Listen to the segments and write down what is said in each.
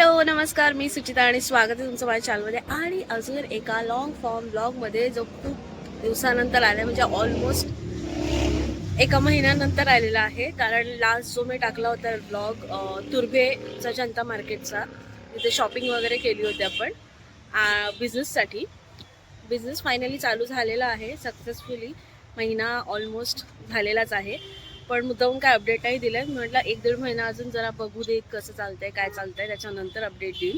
Hello नमस्कार मी सुचिता आणि स्वागत आहे तुमचं माझ्या चॅनलमध्ये आणि अजून एका लॉंग फॉर्म ब्लॉगमध्ये जो खूप दिवसानंतर आला म्हणजे ऑलमोस्ट एका महिन्यानंतर आलेला आहे. कारण लास्ट जो मी टाकला होता ब्लॉग तुर्भेचा जनता मार्केटचा तिथे शॉपिंग वगैरे केली होती आपण बिझनेससाठी बिझनेस फायनली चालू झालेला आहे सक्सेसफुली महिना ऑलमोस्ट झालेलाच आहे. पण मुद्दाहून काय अपडेट नाही दिलं म्हटलं एक दीड महिना अजून जरा बघू दे कसं चालतंय काय चालतंय त्याच्यानंतर अपडेट देईल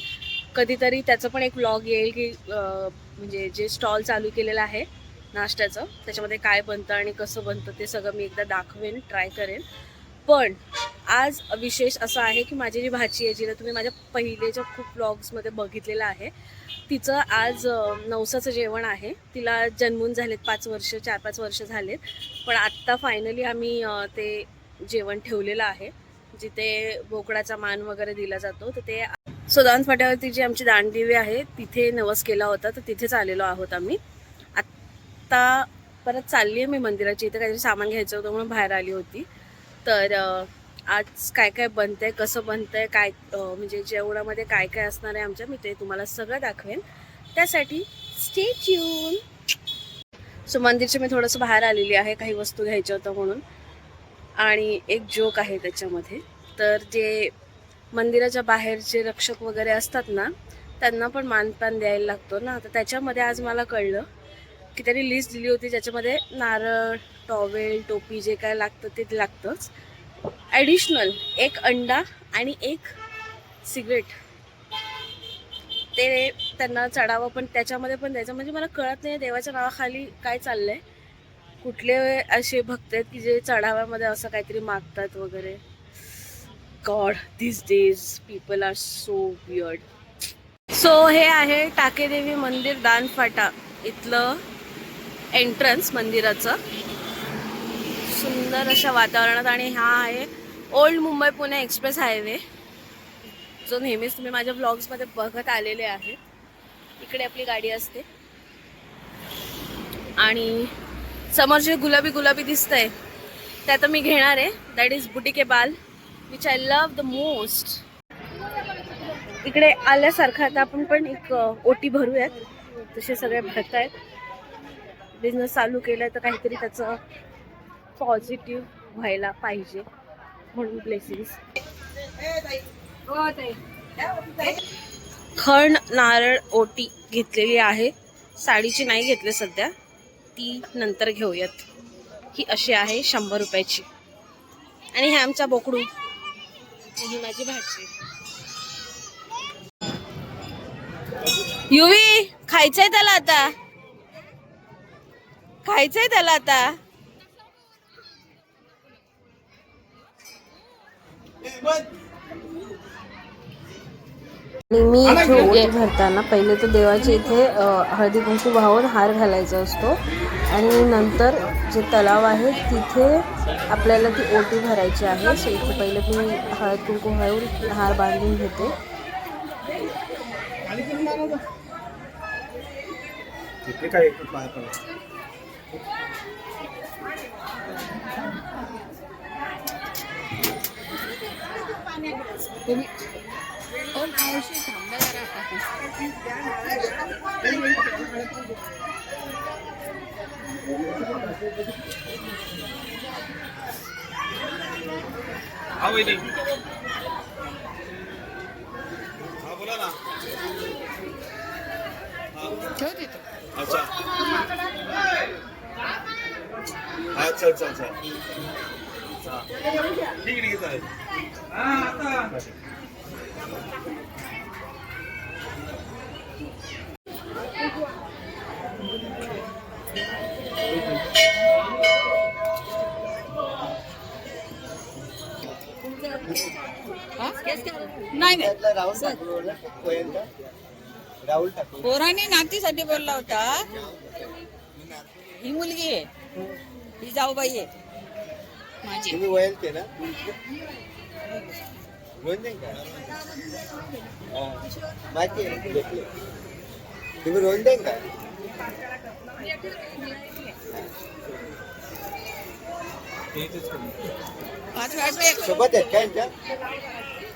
कधीतरी त्याचं पण एक व्लॉग येईल की म्हणजे जे स्टॉल चालू केलेलं आहे नाश्त्याचं त्याच्यामध्ये काय बनतं आणि कसं बनतं ते सगळं मी एकदा दाखवेन ट्राय करेन. पण आज विशेष असं आहे की माझी जी भाची आहे जिला तुम्ही माझ्या पहिलेच्या खूप ब्लॉग्समध्ये बघितलेलं आहे तिचं आज नवसाचं जेवण आहे. तिला जन्मून झालेत पाच वर्ष चार पाच वर्ष झालेत. पण आत्ता फायनली आम्ही ते जेवण ठेवलेलं आहे जिथे बोकडाचा मान वगैरे दिला जातो. तर ते सुदान फाट्यावरती जी आमची दांडदिवे आहे तिथे नवस केला होता. तर तिथेच आलेलो आहोत आम्ही. आत्ता परत चालली आहे मी मंदिराची. इथं काहीतरी सामान घ्यायचं होतं म्हणून बाहेर आली होती. तर आज काय काय बनतंय कसं बनतंय काय म्हणजे जेवणामध्ये काय काय असणार आहे आमच्या मी ते तुम्हाला सगळं दाखवेन. त्यासाठी स्टे ट्यून सो मंदिरच्या मी थोडंसं बाहेर आलेली आहे काही वस्तू घ्यायच्या होत्या म्हणून. आणि एक जोक आहे त्याच्यामध्ये. तर जे मंदिराच्या बाहेर जे रक्षक वगैरे असतात ना त्यांना पण मानपान द्यायला लागतो ना. तर त्याच्यामध्ये आज मला कळलं की त्यांनी लिस्ट दिली होती ज्याच्यामध्ये नारळ टॉवेल टोपी जे काय लागतं ते लागतंच. ॲडिशनल एक अंडा आणि एक सिगरेट ते त्यांना चढावं पण त्याच्यामध्ये पण द्यायचं. म्हणजे मला कळत नाही देवाच्या नावाखाली काय चाललंय. कुठले असे भक्त आहेत की जे चढाव्यामध्ये असं काहीतरी मागतात वगैरे. God this days people are so weird so हे आहे टाकेदेवी मंदिर दानफाटा. इथलं एंट्रन्स मंदिराचं. सुंदर अशा वातावरणात आणि हा आहे old Mumbai Pune express highway. जो नेहमीच तुम्ही माझ्या ब्लॉग्समध्ये बघत आलेले आहे. इकडे आपली गाडी असते. आणि समोर जे गुलाबी गुलाबी दिसतंय ते आता मी घेणार आहे. दॅट इज बुटिके बाल which I love the most इकडे आल्यासारखं आता आपण पण एक ओटी भरूयात. तसे सगळे भरत आहेत बिझनेस चालू केलाय तर काहीतरी त्याचं पॉझिटिव्ह व्हायला पाहिजे म्हणून ब्लेसिंग्स खण नारळ ओटी घेतलेली आहे. साडीची नाही घेतली सध्या. ती नंतर घेऊयात. ही अशी आहे शंभर रुपयाची. आणि हे आमचा बोकडू. ही माझी भाजी युवी खायचंय त्याला आता? खायचंय त्याला आता? आणि मी इथे ओटी भरताना पहिले तर देवाच्या इथे हळदी कुंकू वाहून हार घालायचा असतो. आणि नंतर जे तलाव आहे तिथे आपल्याला ती ओटी भरायची आहे. सो इथे पहिले मी हळद कुंकू वाहून हार बांधून घेते. काय एक पाय पडला हा वहिनी. हा बोला ना अच्छा हा चल चल चल हा. ठीक आहे चालेल नाही. नाही राहुल ठाकूर राहुल ठाकूर. पोराने नातीसाठी बोलला होता. ही मुलगी आहे. ही जाऊबाई आहे. तुम्ही वयल ते ना? रोंजन का. माहिती आहे. भेटले तुम्ही रोंजन का सोबत आहेत का यांच्या?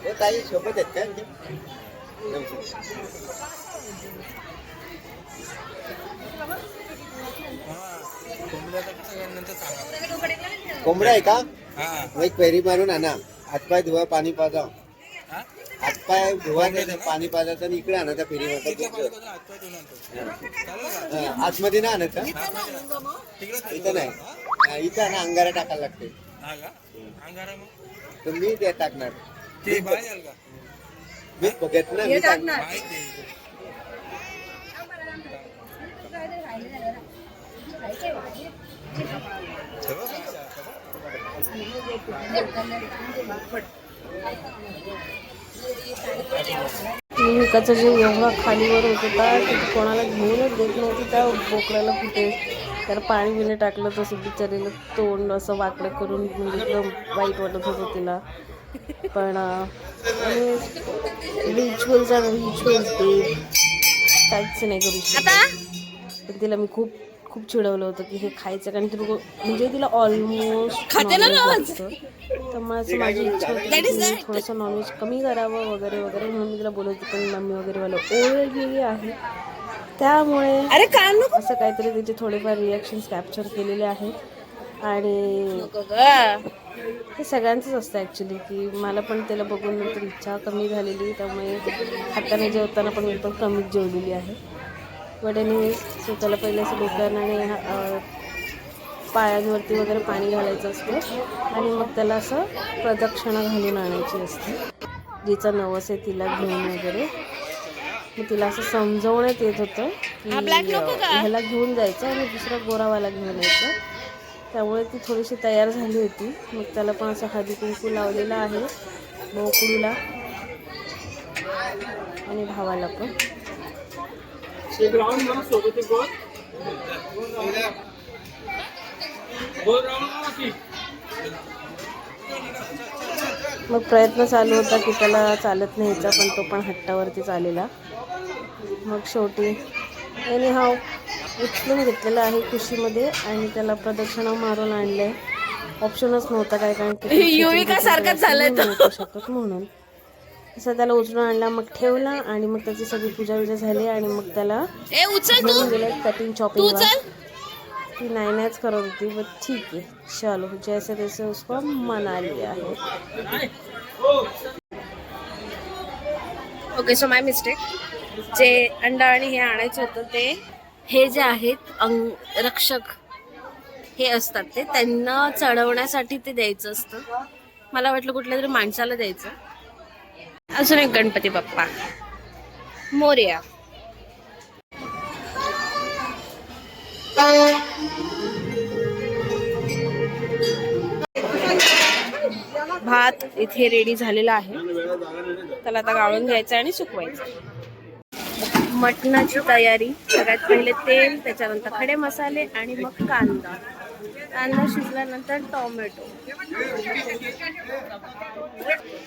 हो ताई सोबत आहेत का यांच्या? कोंबड्या आहे का? मग एक फेरी मारून आणा. हातपाय धुवा पाणी पाजा हातपाय धुवा त्याचं पाणी पाजायचं आणि इकडे आणा त्या फेरी आतमध्ये ना आणत का? इथं नाही हा, इथं आणा अंगारा टाकायला लागते. तर मी ते टाकणार. मी बघत ना मी टाकणार. विकाचा जीव एवढा खालीवर होत होता की ती कोणाला घेऊनच देत नव्हती त्या बोकड्याला कुठे तर पाणी बिणे टाकलं तसं बिचारीला तोंड असं वाकडं करून म्हणजे एकदम वाईट वाटत होतं तिला. पण रिच्युअल्स रिच्युअल्स ते काहीच नाही करू शकत. पण तिला मी खूप खूप चिडवलं होतं की हे खायचं कारण ती लोकं- म्हणजे तिला ऑलमोस्ट खाते ना तर मग असं माझी इच्छा होती की थोडंसं नॉनव्हेज कमी करावं वगैरे वगैरे म्हणून मी तिला बोलत होती पण मम्मी वगैरे मला ओळखलेली आहे. त्यामुळे अरे असं काहीतरी त्याचे थोडेफार रिॲक्शन्स कॅप्चर केलेले आहेत. आणि हे सगळ्यांचंच असतं ॲक्च्युली की मला पण त्याला बघून नंतर इच्छा कमी झालेली त्यामुळे हाताने जेवताना पण मी पण कमीच जेवलेली आहे. बट एनिवेज सो त्याला पहिले असं डोक्यानं पायांवरती वगैरे पाणी घालायचं असतं. आणि मग त्याला असं प्रदक्षिणा घालून आणायची असते. जिचं नवस आहे तिला घेऊन वगैरे. मग तिला असं समजवण्यात येत होतं की ह्याला घेऊन जायचं आणि दुसरा गोरावाला घेऊन यायचं. त्यामुळे ती थोडीशी तयार झाली होती. मग त्याला पण असं हळदी कुंकू लावलेला आहे. मोकडूला आणि भावाला पण. मग प्रयत्न चालू होता की त्याला चालत न्यायचा पण तो पण हट्टावरती चालेला मग शेवटी एनी हाव उचलून घेतलेलं आहे खुशीमध्ये आणि त्याला प्रदक्षिणा मारून आणलंय. ऑप्शनच नव्हता काय कारण युविका सारखाच झालाय शकत म्हणून. असं त्याला उचलून आणला मग ठेवला आणि मग त्याची सगळी पूजा विजा झाली आणि मग त्याला घेऊन गेले कटिंग चॉपिंग ती नाही नाहीच करत होती बट ठीक आहे. चलो जैसे तैसे उसको मना लिया है ओके सो माय मिस्टेक जे अंडा आणि हे आणायचं होतं ते हे जे आहेत अंग रक्षक हे असतात ते. त्यांना चढवण्यासाठी ते द्यायचं असतं. मला वाटलं कुठल्या तरी माणसाला द्यायचं. अजून एक गणपती बाप्पा. मोर्या. भात इथे रेडी झालेला आहे. त्याला आता गाळून घ्यायचं आणि सुकवायचं. मटणाची तयारी. सगळ्यात पहिले तेल त्याच्यानंतर खडे मसाले आणि मग कांदा. कांदा शिजल्यानंतर टॉमॅटो.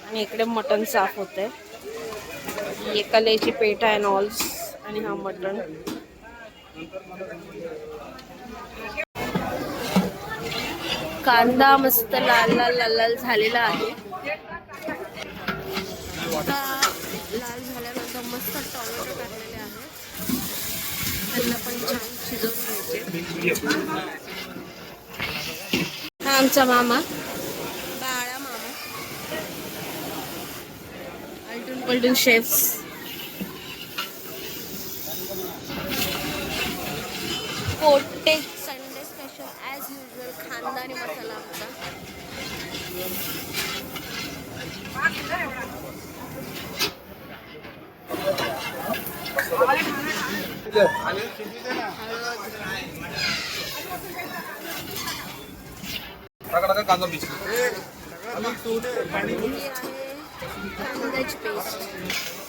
आणि इकडे मटण साफ होत आहे कलेची पेठ आहे ऑल्स आणि हा मटण. कांदा मस्त लाल लाल लाल लाल झालेला आहे. आता लाल झाल्यानंतर मस्त टॉमॅटो टाकलेले आहे त्यांना पण छान शिजवून घ्यायचे. आमचा मामा. बाळा मामा. आलटून पलटून शेफ्स कोटे संडे स्पेशल ॲज युजल खानदानी मसाला होता कांदा बीच ही आहे कांद्याची पेस्ट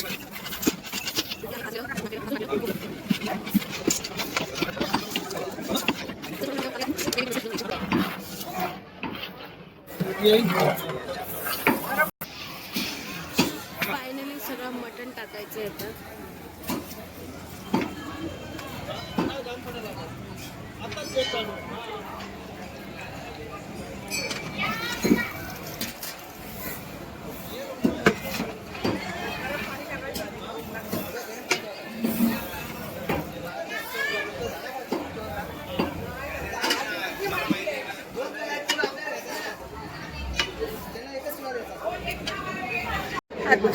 आत्ता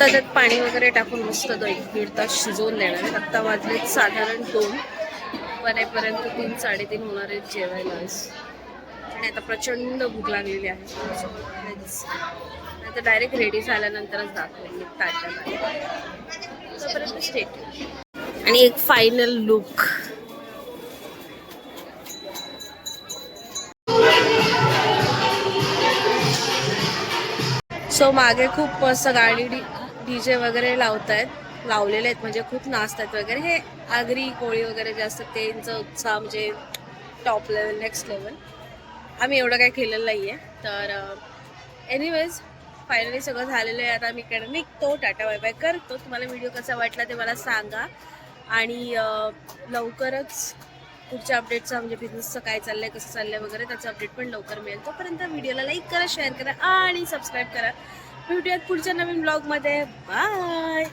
त्यात पाणी वगैरे टाकून मस्त तो एक दीड तास शिजवून देणार. आत्ता वाजलेत साधारण दोन. बरेपर्यंत तीन साडेतीन होणार आहेत जेवायला. आणि आता प्रचंड भूक लागलेली आहे. आता डायरेक्ट रेडी झाल्यानंतरच दाखवेल मी तोपर्यंत स्टेट आणि एक फायनल लुक सो मागे खूप मस्त गाडी डीजे वगैरे लावतायत. लावलेले आहेत म्हणजे खूप नाचतात वगैरे. हे आगरी कोळी वगैरे जे असतात त्यांचं उत्साह म्हणजे टॉप लेवल नेक्स्ट लेवल आम्ही एवढं काही केलेलं नाही आहे तर एनिवेज फायनली सगळं झालेलं आहे. आता मी इकडे निघतो. टाटा बाय बाय करतो. तुम्हाला व्हिडिओ कसा वाटला ते मला सांगा. आणि लवकरच पुढच्या अपडेटचं म्हणजे बिझनेसचं काय चाललंय कसं चाललंय वगैरे त्याचं अपडेट पण लवकर मिळेल. तोपर्यंत व्हिडिओला लाईक करा शेअर करा आणि सबस्क्राईब करा. भेटूयात पुढच्या नवीन ब्लॉगमध्ये बाय